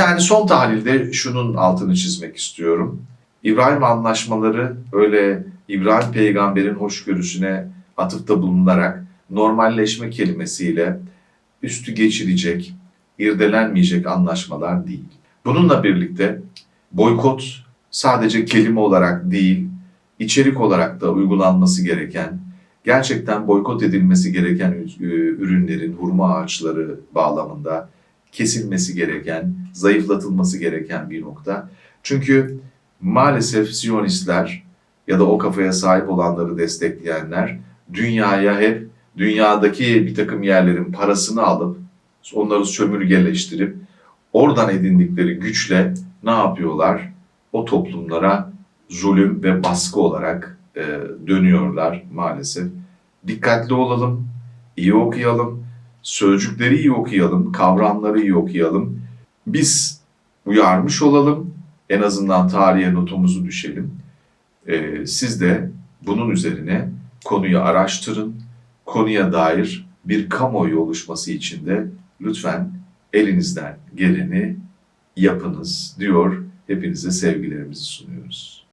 Yani son tahlilde şunun altını çizmek istiyorum. İbrahim anlaşmaları öyle İbrahim peygamberin hoşgörüsüne atıfta bulunarak normalleşme kelimesiyle üstü geçilecek, irdelenmeyecek anlaşmalar değil. Bununla birlikte boykot sadece kelime olarak değil, içerik olarak da uygulanması gereken, gerçekten boykot edilmesi gereken ü- ürünlerin hurma ağaçları bağlamında kesilmesi gereken, zayıflatılması gereken bir nokta. Çünkü maalesef Siyonistler ya da o kafaya sahip olanları destekleyenler dünyaya hep dünyadaki bir takım yerlerin parasını alıp onları sömürgeleştirip oradan edindikleri güçle ne yapıyorlar? O toplumlara zulüm ve baskı olarak e, dönüyorlar maalesef. Dikkatli olalım, iyi okuyalım, sözcükleri iyi okuyalım, kavramları iyi okuyalım. Biz uyarmış olalım, en azından tarihe notumuzu düşelim. E, siz de bunun üzerine konuyu araştırın, konuya dair bir kamuoyu oluşması için de lütfen elinizden geleni yapınız diyor. Hepinize sevgilerimizi sunuyoruz.